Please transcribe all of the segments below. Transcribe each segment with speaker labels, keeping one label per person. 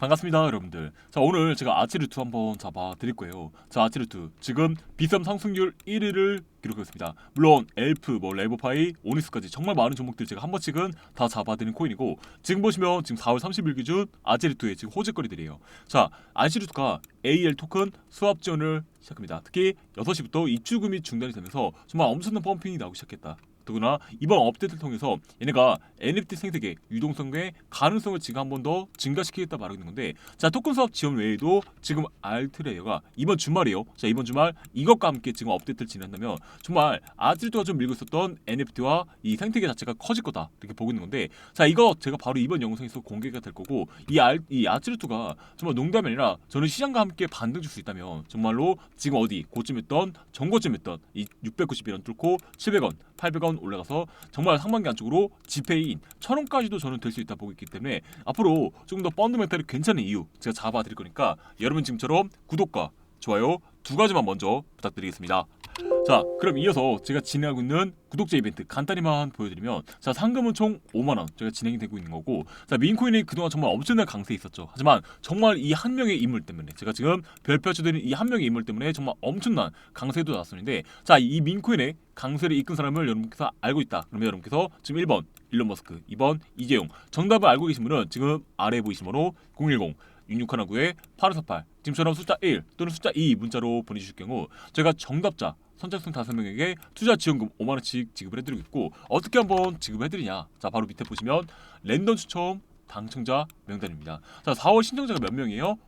Speaker 1: 반갑습니다 여러분들. 자 오늘 제가 아치르2 한번 잡아 드릴 거예요. 자 아치르2 지금 비썸 상승률 1위를 기록하고 있습니다. 물론 엘프 뭐 레버파이 오니스까지 정말 많은 종목들 제가 한 번씩은 다 잡아드린 코인이고 지금 보시면 지금 4월 30일 기준 아치르2의 지금 호재거리들이에요. 자 아치르2가 AL 토큰 수합 지원을 시작합니다. 특히 6시부터 입주금이 중단이 되면서 정말 엄청난 펌핑이 나오기 시작했다 더구나 이번 업데이트를 통해서 얘네가 NFT 생태계 유동성의 가능성을 지금 한 번 더 증가시키겠다 말하고 있는 건데 자 토큰 수업 지원 외에도 지금 알트레이어가 이번 주말이요. 자 이번 주말 이것과 함께 지금 업데이트를 진행한다면 정말 아질도가 좀 밀고 있었던 NFT와 이 생태계 자체가 커질 거다. 이렇게 보고 있는 건데 자 이거 제가 바로 이번 영상에서 공개가 될 거고 이 알 이 아질도가 정말 농담이 아니라 저는 시장과 함께 반등 줄 수 있다면 정말로 지금 어디 고점했던 정고점했던 이 691원 뚫고 700원 800원 올라가서 정말 상반기 안쪽으로 지페인 1000원까지도 저는 될 수 있다 보고 있기 때문에 앞으로 조금 더 펀드멘탈이 괜찮은 이유 제가 잡아드릴 거니까 여러분 지금처럼 구독과 좋아요 두 가지만 먼저 부탁드리겠습니다. 자 그럼 이어서 제가 진행하고 있는 구독자 이벤트 간단히만 보여드리면 자 상금은 총 5만원 제가 진행이 되고 있는 거고 자 민코인이 그동안 정말 엄청난 강세에 있었죠. 하지만 정말 이 한 명의 인물 때문에 제가 지금 별표 쳐드린 이한 명의 인물 때문에 정말 엄청난 강세도 났었는데 자이 민코인의 강세를 이끈 사람을 여러분께서 알고 있다. 그러면 여러분께서 지금 1번 일론 머스크 2번 이재용. 정답을 알고 계신 분은 지금 아래에 보이신 번호 010 6619에 8548 지금처럼 숫자 1 또는 숫자 2 문자로 보내주실 경우 제가 정답자 선착순 5명에게 투자 지원금 5만 원씩 지급을 해드리고 있고 어떻게 한번 지급해드리냐. 자 바로 밑에 보시면 랜덤 추첨 당첨자 명단입니다. 자 4월 신청자가 몇 명이에요?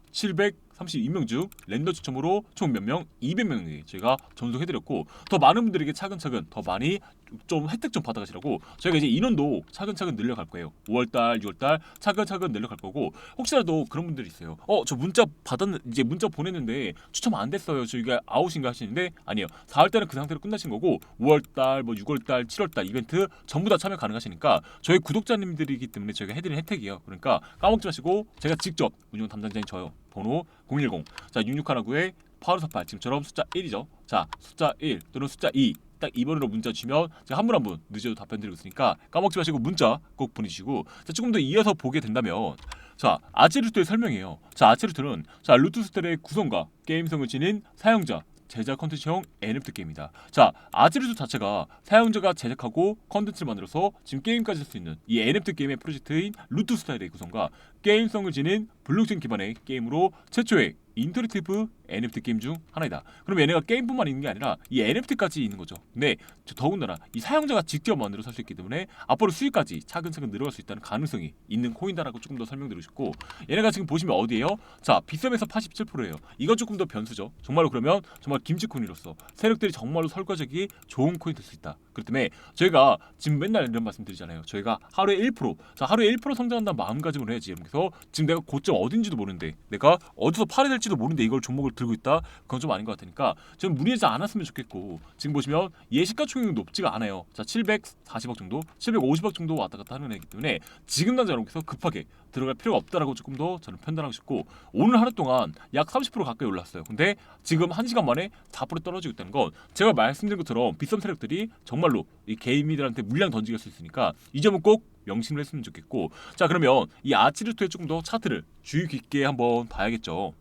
Speaker 1: 732명 중 랜덤 추첨으로 총 몇 명? 200명에게 저희가 전송해드렸고 더 많은 분들에게 차근차근 더 많이 좀 혜택 좀 받아가시라고 저희가 이제 인원도 차근차근 늘려갈 거예요. 5월달 6월달 차근차근 늘려갈 거고 혹시라도 그런 분들이 있어요. 어 저 문자 받았는 이제 문자 보냈는데 추첨 안 됐어요. 저희가 아웃인가 하시는데 아니에요. 4월달은 그 상태로 끝나신 거고 5월달 뭐 6월달 7월달 이벤트 전부 다 참여 가능하시니까 저희 구독자님들이기 때문에 저희가 해드리는 혜택이에요. 그러니까 까먹지 마시고 제가 직접 운영 담당자인 저요 번호 010 자 6619에 8548 지금처럼 숫자 1이죠. 자 숫자 1 또는 숫자 2 딱 2번으로 문자 주시면 제가 한 분 한 분 늦어도 답변 드리고 있으니까 까먹지 마시고 문자 꼭 보내주시고. 자 조금 더 이어서 보게 된다면 자 아치루트의 설명이에요. 자 아치루트는 자 루트 스텔의 구성과 게임성을 지닌 사용자 제작 컨텐츠형 NFT 게임이다. 자, 아지르스 자체가 사용자가 제작하고 컨텐츠를 만들어서 지금 게임까지 할 수 있는 이 NFT 게임의 프로젝트인 루트 스타일의 구성과 게임성을 지닌 블록체인 기반의 게임으로 최초의 인터랙티브 NFT 게임 중 하나이다. 그럼 얘네가 게임뿐만 있는 게 아니라 이 NFT까지 있는 거죠. 근데 더군다나 이 사용자가 직접 만들어 살 수 있기 때문에 앞으로 수익까지 차근차근 늘어갈 수 있다는 가능성이 있는 코인다라고 조금 더 설명드리고 싶고 얘네가 지금 보시면 어디에요? 자 비썸에서 87%예요. 이건 조금 더 변수죠. 정말로 그러면 정말 김치 코인으로서 세력들이 정말로 설과적이 좋은 코인 될 수 있다. 그렇기 때문에 저희가 지금 맨날 이런 말씀 드리잖아요. 저희가 하루에 1%, 자 하루에 1% 성장한다는 마음가짐으로 해야지. 그래서 지금 내가 고점 어딘지도 모르는데 내가 어디서 팔아야 될지도 모르는데 이걸 종목을 들고 있다. 그건 좀 아닌 것 같으니까 좀 무리하지 않았으면 좋겠고 지금 보시면 예시가 총액이 높지가 않아요. 자 740억 정도, 750억 정도 왔다 갔다 하는 애기 때문에 지금 당장 여러분께서 급하게 들어갈 필요가 없다라고 조금 더 저는 판단하고 싶고 오늘 하루 동안 약 30% 가까이 올랐어요. 근데 지금 한 시간 만에 4% 떨어지고 있다는 건 제가 말씀드린 것처럼 비썸 세력들이 정말로 이 개미들한테 물량 던지게 할 수 있으니까 이 점은 꼭 명심을 했으면 좋겠고 자 그러면 이 아치르토의 조금 더 차트를 주의 깊게 한번 봐야겠죠.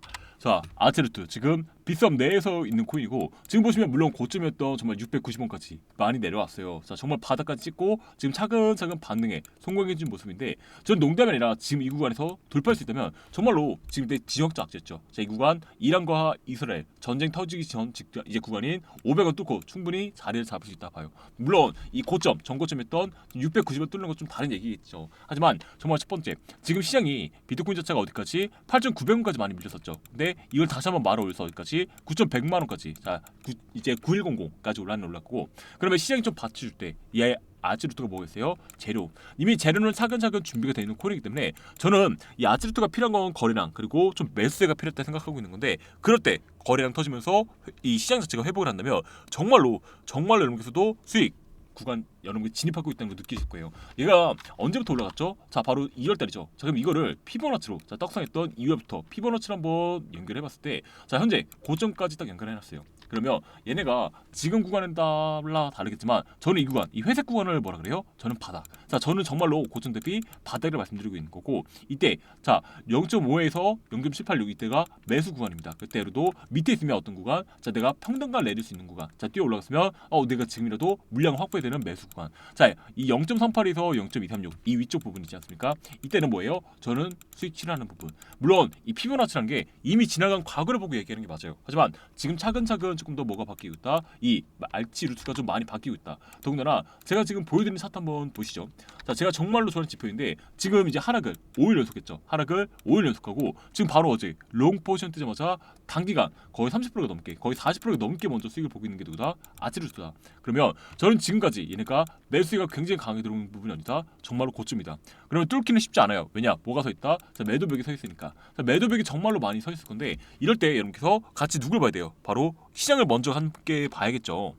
Speaker 1: 자 아치르트 지금 비썸 내에서 있는 코인이고 지금 보시면 물론 고점이었던 정말 690원까지 많이 내려왔어요. 자 정말 바닥까지 찍고 지금 차근차근 반등에 성공해준 모습인데 전 농담이 아니라 지금 이 구간에서 돌파할 수 있다면 정말로 지금 때 지역적 악재였죠. 자이 구간 이란과 이스라엘 전쟁 터지기 전 직전 이제 구간인 500원 뚫고 충분히 자리를 잡을 수 있다 봐요. 물론 이 고점 전고점했던 690원 뚫는 건 좀 다른 얘기겠죠. 하지만 정말 첫 번째 지금 시장이 비트코인 자체가 어디까지 8,900원까지 많이 밀렸었죠. 근데 이걸 다시 한번 말아 올려서 어디까지 9,100만 원까지 자 구, 이제 9100까지 올라는 올랐고 그러면 시장이 좀 받쳐줄 때 이 아지루트가 뭐겠어요? 재료. 이미 재료는 차근차근 준비가 되어 있는 코인이기 때문에 저는 이 아지루트가 필요한 건 거래량 그리고 좀 매수세가 필요했다 생각하고 있는 건데 그럴 때 거래량 터지면서 이 시장 자체가 회복을 한다면 정말로 정말로 여러분께서도 수익 구간 여러분이 진입하고 있다는 걸 느끼실 거예요. 얘가 언제부터 올라갔죠? 자 바로 2월 달이죠. 자 그럼 이거를 피보나치로 자 떡상했던 2월부터 피보나치를 한번 연결해 봤을 때 자 현재 고점까지 딱 연결해 놨어요. 그러면 얘네가 지금 구간은 따라 다르겠지만 저는 이 구간, 이 회색 구간을 뭐라 그래요? 저는 바닥. 자, 저는 정말로 고점 대비 바닥을 말씀드리고 있는 거고 이때 자 0.5에서 0.786 이때가 매수 구간입니다. 그때로도 밑에 있으면 어떤 구간? 자, 내가 평등감 내릴 수 있는 구간. 자, 뛰어 올라갔으면 어 내가 지금이라도 물량 확보되는 매수 구간. 자, 이 0.38에서 0.236 이 위쪽 부분 있지 않습니까? 이때는 뭐예요? 저는 스위치를 하는 부분. 물론 이 피보나치라는 게 이미 지나간 과거를 보고 얘기하는 게 맞아요. 하지만 지금 차근차근 조금 더 뭐가 바뀌고 있다. 이 알치 루트가 좀 많이 바뀌고 있다. 더군다나 제가 지금 보여드리는 차트 한번 보시죠. 자, 제가 정말로 좋아하는 지표인데 지금 이제 하락을 5일 연속했죠. 하락을 5일 연속하고 지금 바로 어제 롱 포지션 뜨자마자 단기간 거의 30%가 넘게 거의 40%가 넘게 먼저 수익을 보고 있는 게 누구다? 아치루스다. 그러면 저는 지금까지 얘네가 매수가 굉장히 강하게 들어오는 부분이 아니다. 정말로 고점이다. 그러면 뚫기는 쉽지 않아요. 왜냐? 뭐가 서 있다? 자, 매도벽이 서 있으니까. 자, 매도벽이 정말로 많이 서 있을 건데 이럴 때 여러분께서 같이 누굴 봐야 돼요? 바로 시장 을 먼저 함께 봐야겠죠.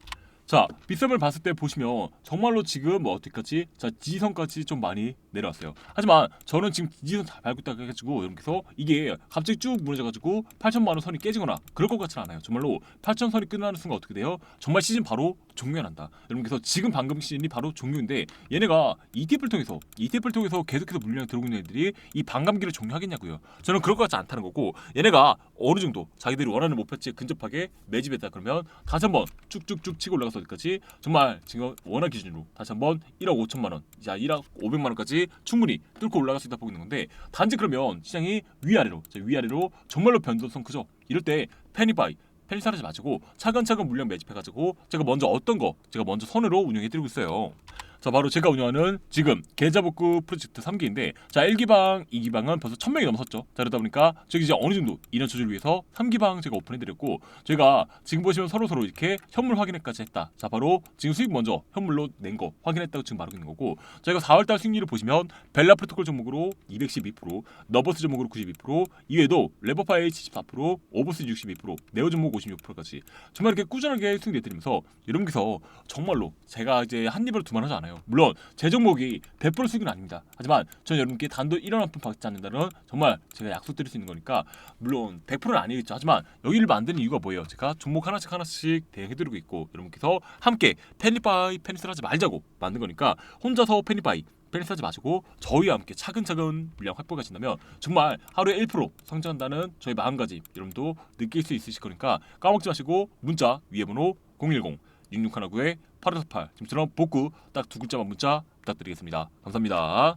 Speaker 1: 자, 빗썸을 봤을 때 보시면 정말로 지금 뭐 어디까지 자 지지선까지 좀 많이 내려왔어요. 하지만 저는 지금 지지선 잘 밟고 있다 해가지고 여러분께서 이게 갑자기 쭉 무너져가지고 8천만 원 선이 깨지거나 그럴 것 같지는 않아요. 정말로 8천 선이 끝나는 순간 어떻게 돼요? 정말 시즌 바로 종료한다. 여러분께서 지금 방금 시즌이 바로 종료인데 얘네가 ETF를 통해서 ETF를 통해서 계속해서 물량 들어오고 있는 애들이 이 반감기를 종료하겠냐고요. 저는 그럴 것 같지 않다는 거고 얘네가 어느 정도 자기들이 원하는 목표치에 근접하게 매집했다 그러면 다시 한번 쭉쭉쭉 치고 올라가서 어디까지 정말 지금 원화 기준으로 다시 한번 1억 5천만 원, 자 1억 500만 원까지 충분히 뚫고 올라갈 수 있다 보고 있는 건데 단지 그러면 시장이 위아래로 자, 위아래로 정말로 변동성 크죠. 이럴 때 패닉바이 펜사하지 마시고 차근차근 물량 매집해가지고 제가 먼저 어떤 거 제가 먼저 선으로 운영해드리고 있어요. 자 바로 제가 운영하는 지금 계좌복구 프로젝트 3기인데 자 1기방, 2기방은 벌써 1000명이 넘었었죠. 자 그러다 보니까 저기 이제 어느 정도 인원 조절을 위해서 3기방 제가 오픈해드렸고 저희가 지금 보시면 서로 서로 이렇게 현물 확인까지 했다. 자 바로 지금 수익 먼저 현물로 낸 거 확인했다고 지금 말하고 있는 거고 저희가 4월달 수익률을 보시면 벨라 프로토콜 종목으로 212%, 너버스 종목으로 92%, 이외에도 레버파이 74%, 오버스 62%, 네오 종목 56%까지 정말 이렇게 꾸준하게 수익 내드리면서 여러분께서 정말로 제가 이제 한 입으로 두 말 하지 않아요. 물론 제 종목이 100% 수익은 아닙니다. 하지만 저는 여러분께 단돈 1원 한 푼 받지 않는다는 정말 제가 약속드릴 수 있는 거니까 물론 100%는 아니겠죠. 하지만 여기를 만드는 이유가 뭐예요? 제가 종목 하나씩 하나씩 대응해드리고 있고 여러분께서 함께 패닉바이 패닉스를 하지 말자고 만든 거니까 혼자서 패닉바이 패닉스 하지 마시고 저희와 함께 차근차근 물량 확보가 하신다면 정말 하루에 1% 성장한다는 저희 마음가짐 여러분도 느낄 수 있으실 거니까 까먹지 마시고 문자 위에 번호 010 6619에 8548 지금처럼 복구 딱 두 글자만 문자 부탁드리겠습니다. 감사합니다.